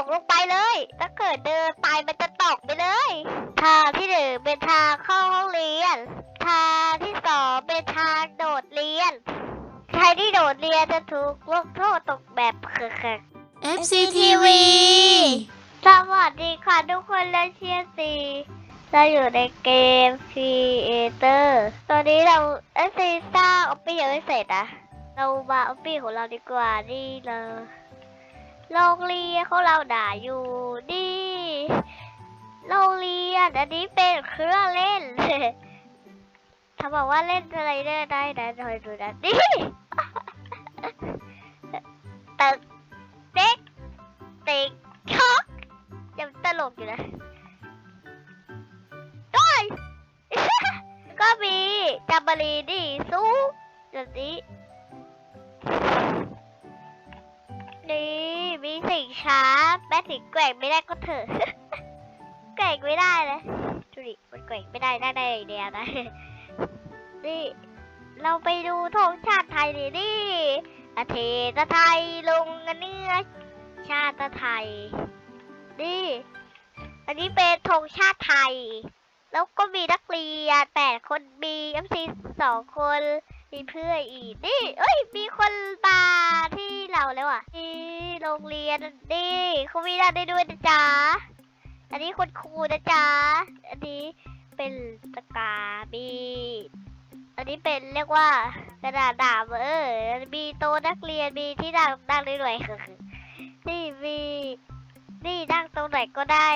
กลงไปเลย ถ้าเกิดเดินไปมันจะตกไปเลย ทางที่หนึ่งเป็นทางเข้าห้องเรียน ทางที่สองเป็นทางโดดเรียน ใครที่โดดเรียนจะถูกลงโทษตกแบบเคือ FCTV สวัสดีค่ะทุกคนและเชียร์ซีเราอยู่ในเกม Creator ตอนนี้เราเอสซีสร้างออปปี้ยังไม่เสร็จอะเรามาออปปี้ของเราดีกว่านี่เลย โรงเรียนของเราด่าอยู่นี่โรงเรียนอันนี้เป็นเครื่องเล่นถ้าบอกว่าเล่นอะไรได้ได้นะคอยดูนะนี่ตึกเด็กติกช็อกยังตลกอยู่นะด้วยก็มีจัมบรีนี่สูงแบบนี้นี่ มีสิ่งช้าแม้ถึงแกว่งไม่ได้ก็เถอะแกว่งไม่ได้เลยดูดิมันแกว่งไม่ได้ได้ได้เดียวนะนี่เราไปดูธงชาติไทยดินี่ประเทศไทยลงกันเนื้อชาติไทย นี่ อันนี้เป็นธงชาติไทย แล้วก็มีนักเรียนแปดคนมีเอฟซีสองคนมีเพื่อนอีก นี่ เอ้ย มีคนมาที่เราแล้วอะนี่ โรงเรียนนี่เขามีด้านได้ด้วยนะจ๊ะ อันนี้คนครูนะจ๊ะ อันนี้เป็นตะกามีอันนี้เป็นเรียกว่ากระดาษดาบเออ มีโต๊ะนักเรียน มีที่นั่งนั่งได้ด้วยนี่มี นี่นั่งตรงไหนก็ได้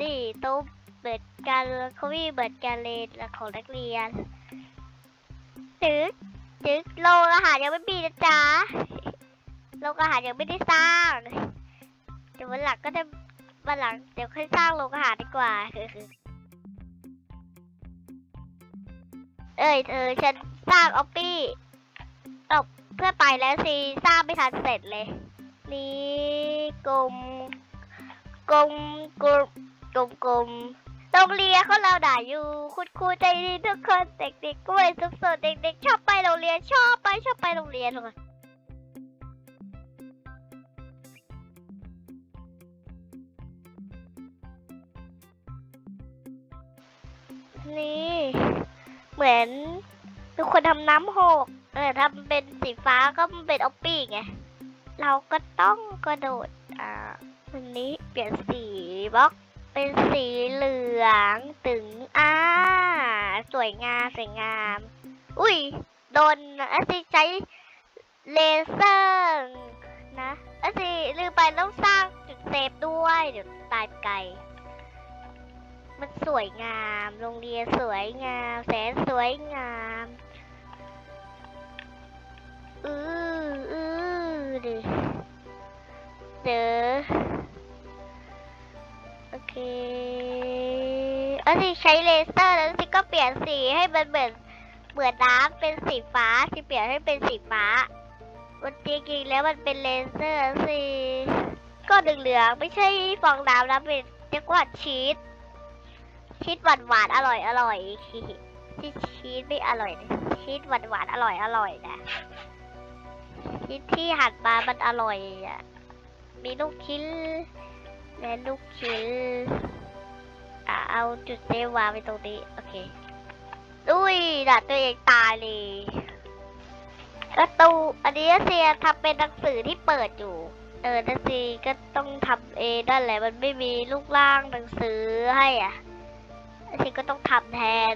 นี่โต๊ะเหมือนกันเขามีเหมือนกันเลยของนักเรียนถึงถึงโรงอาหารยังไม่มีนะจ๊ะ โรงอาหารยังไม่ได้สร้าง เดี๋ยววันหลังก็จะวันหลังเดี๋ยวค่อยสร้างโรงอาหารดีกว่า เอ้ยเธอฉันสร้างออปปี้ตบเพื่อไปแล้วสิสร้างไม่ทันเสร็จเลย นี่กลมกลมกลมกลมกลมโรงเรียนเขาเราด่าอยู่ คุณครูใจดีทุกคนเด็กๆกล้วยสุดๆเด็กๆชอบไปโรงเรียนชอบไปชอบไปโรงเรียนเลย นี่ เหมือนทุกคนทำน้ำหก เออทำเป็นสีฟ้าก็เป็นออปปี้ไง เราก็ต้องกระโดด อ่า วันนี้เปลี่ยนสีบล็อกเป็นสีเหลืองตึง อ่า สวยงามสวยงาม อุ้ย โดนอาซีใช้เลเซอร์นะอาซีลืมไปต้องสร้างจุดเซฟด้วย เดี๋ยวตายไกล มันสวยงาม โรงเรียนสวยงาม แสนสวยงามอืออือดิเจอโอเคอันนี้ใช้เลเซอร์แล้วสิก็เปลี่ยนสีให้มันเหมือนเหมือนน้ำเป็นสีฟ้าสิเปลี่ยนให้เป็นสีฟ้ามันจริงๆแล้วมันเป็นเลเซอร์สิก็เหลืองๆไม่ใช่ฟองน้ำนะเป็นเรียกว่าชีส ชีสหวานหวานอร่อยอร่อยชีสชีสไม่อร่อยชีสหวานหวานอร่อยอร่อยนะชีสที่หั่นมามันอร่อยอะมีลูกชิ้นและลูกชิ้นอะเอาจุดเซวาไว้ตรงนี้โอเคอุ้ยด่าตัวเองตายเลยประตูอันนี้เซียทำเป็นหนังสือที่เปิดอยู่ เออนันซีก็ต้องทำเองนั่นแหละมันไม่มีลูกล่างหนังสือให้อะ ฉันก็ต้องทำแทน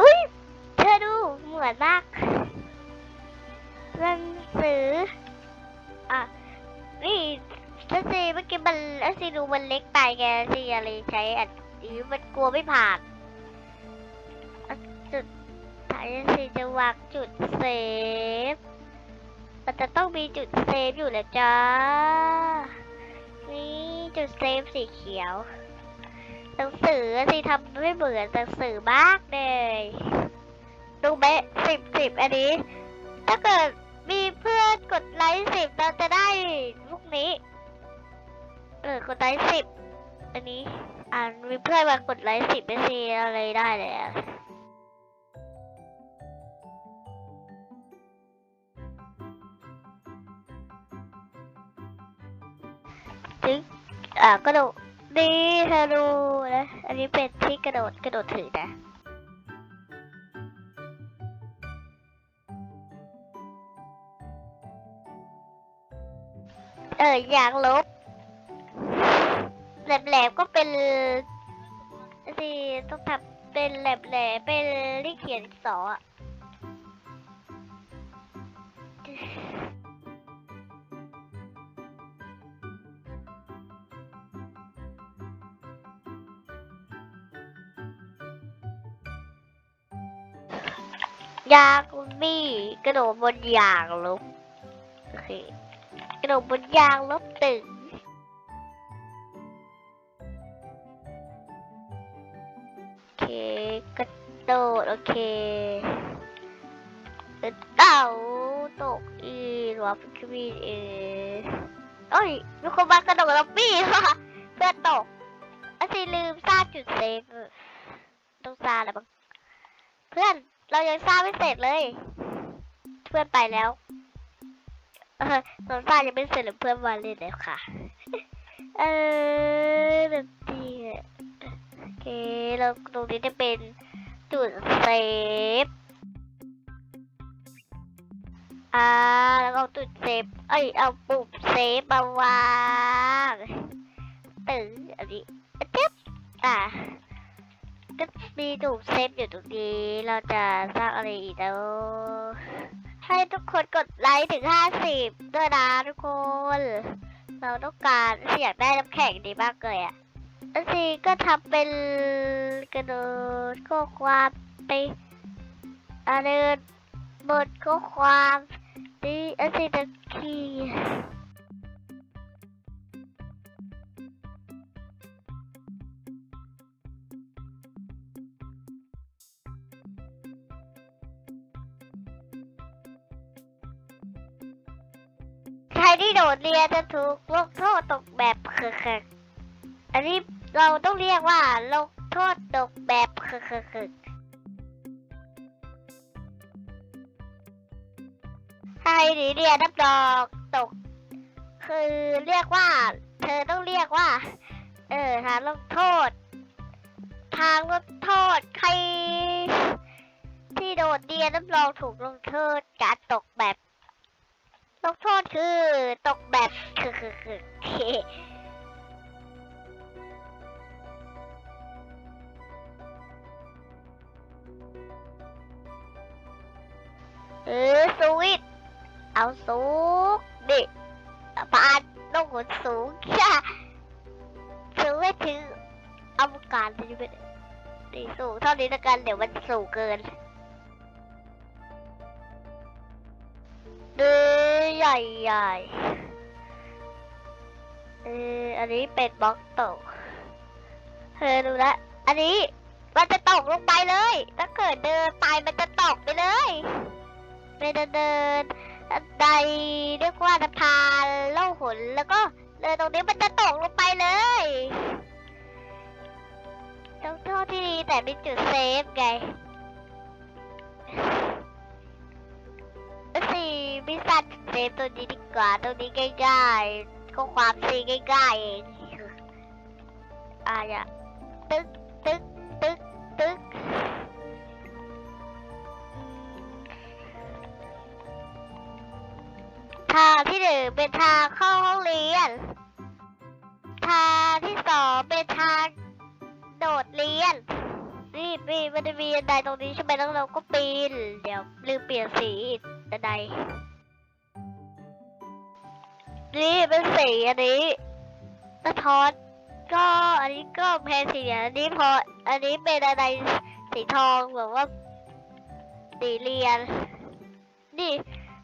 อุ้ยเธอดูเหมือนมากหนังสือ อะ นี่แล้วสิเมื่อกี้มันแล้วสิดูมันเล็กไปแกสิอะไรใช้อัน นี้มันกลัวไม่ผ่าน จุดถ่ายสิจะวางจุดเซฟ มันจะต้องมีจุดเซฟอยู่แล้วจ้า นี่จุดเซฟสีเขียวหนังสือสิทำไม่เหมือนหนังสือมากเลยดูไหมสิบสิบอันนี้ ถ้าเกิดมีเพื่อนกดไลค์สิบเราจะได้ลูกนี้ไปออกดไลค์สิบอันนี้ อ่านมีเพื่อนมากดไลค์สิบไม่ซีอะไรได้เลยอะถึงอ่ากระโดดดีเธอดูนะ อันนี้เป็นที่กระโดดกระโดดถือนะเอออยากลบ แหลมๆก็เป็นสิต้องทำเป็นแหลมๆเป็นเลขเขียนสออะยางมี่กระโดดบนยางลบโอเคกระโดดบนยางลบตึง เคเต่าตกอีหรือว่าพิกวีเอโอ้ยมีคนมากระโดดล็อบบี้ว่ะเพื่อนตกอันสิลืมสร้างจุดเซฟต้องสร้างอะไรบ้างเพื่อนเรายังสร้างไม่เสร็จเลย เพื่อนไปแล้วเออตอนสร้างยังไม่เสร็จเลยเพื่อนมาเล่นแล้วค่ะเออแบบนี้โอเคแล้วตรงนี้จะเป็น จุดเซฟอ่าแล้วก็เอาจุดเซฟเอ้ยเอาปุ่มเซฟมาวางตึงอันนี้เจ็บอ่าก็มีจุดเซฟอยู่ตรงนี้ เราจะสร้างอะไรอีกแล้วให้ทุกคนกดไลค์ถึงห้าสิบด้วยนะทุกคน เราต้องการอยากได้น้ำแข็งดีมากเลยอะ อันซีก็ทำเป็นกระโดดข้อความไปอ่าเดินบทข้อความดีอันซีจะขี่ใครที่โดดเรียนจะถูกลงโทษตกแบบเคือๆอันนี้ เราต้องเรียกว่าลงโทษตกแบบคือคือคือให้หนีเรียนนับดอกตก คือเรียกว่า เธอต้องเรียกว่า เออทางลงโทษ ทางลงโทษใคร ที่โดดเรียนนับรองถูกลงโทษการตกแบบ ลงโทษคือตกแบบคือคือคือ นสูงค่ะสูงไม่ถึงอวกาศเลยไม่ได้ดิสูงเท่านี้ละกันเดี๋ยวมันสูงเกินเดือใหญ่ใหญ่เอออันนี้เป็นบล็อกตกเธอดูละอันนี้มันจะตกลงไปเลย ถ้าเกิดเดินไปมันจะตกไปเลยไปเดินเดิน ใดเรียกว่าสะพานเล่าหนแล้วก็เดินตรงนี้มันจะตกลงไปเลยต้องโทษที่ดีแต่มีจุดเซฟไงสี่มีสัตว์เซฟตัวนี้ดีกว่าตัวนี้ง่ายๆก็ความซีง่ายๆเองอะอย่าตึ๊กตึ๊กตึ๊กตึ๊กางที่หนึ่งเป็นทางเข้าห้องเรียน ทางที่สองเป็นทางโดดเรียน นี่ปีมันจะมีบันไดตรงนี้ใช่ไหมแล้วเราก็ปีน เดี๋ยวลืมเปลี่ยนสีบันไดนี่เป็นสีอันนี้สะท้อนก็อันนี้ก็แพนสีอันนี้พออันนี้เป็นอะไรสีทองแบบว่าสีเรียน นี่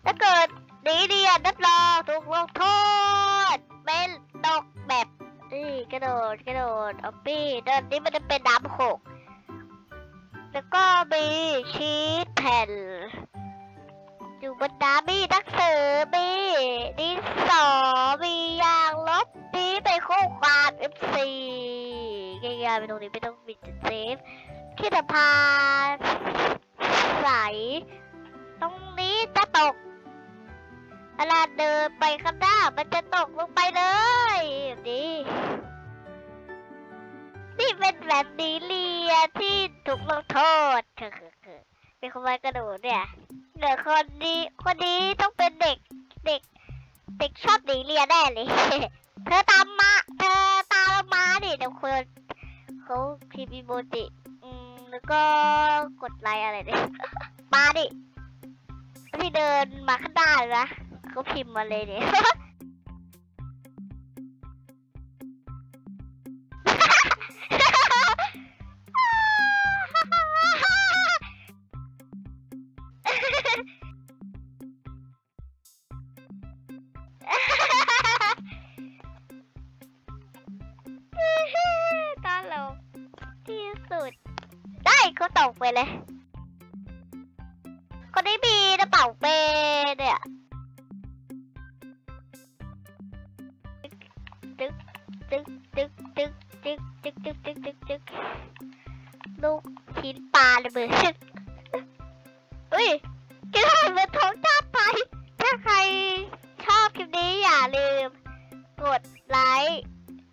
ถ้าเกิด หนีเรียนรับรองถูกลงโทษเป็นตกแบบนี่กระโดดกระโดดออปปี้ตอนนี้มันจะเป็นน้ำหกแล้วก็มีชีสแผ่น อยู่บนน้ำมีนักสือมีดินสอมียางลบมีนี้เป็นข้อความ FC ง่ายๆไปตรงนี้ไม่ต้องมีจุดเซฟที่สะพาใสตรงนี้จะตก ลาเดินไปข้างหน้ามันจะตกลงไปเลยแบบนี้นี่เป็นแบบนี้เลียที่ถูกลงโทษคือคือเป็นคนมากระโดดเนี่ยเหลือคนนี้คนนี้ต้องเป็นเด็กเด็ก เด็กชอบหนีเรียนแน่เลย เธอตามมา เธอตามมาดิเดี๋ยวคนเขาพิมพ์อีโมจิอืมแล้วก็กดไลค์อะไรเนี่ยมาดิที่เดินมาข้างหน้าเลยนะ เขาพิมพ์มาเลยเนี่ยตลกที่สุด ได้เขาตกไปเลย คนนี้มีกระเป๋าเป้ กตึ๊กตึ๊กลูกชิ้นปลาเลยเบอร์อุ้ยกินให้เหมือนท้องชาไป ถ้าใครชอบคลิปนี้อย่าลืม กดไลค์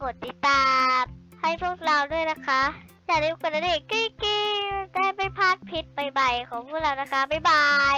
กดติดตาม ให้พวกเราด้วยนะคะ อย่าลืมกดกระดิ่งกิ๊งๆได้ไม่พลาดพิษใหม่ๆของพวกเรานะคะ บ๊ายบาย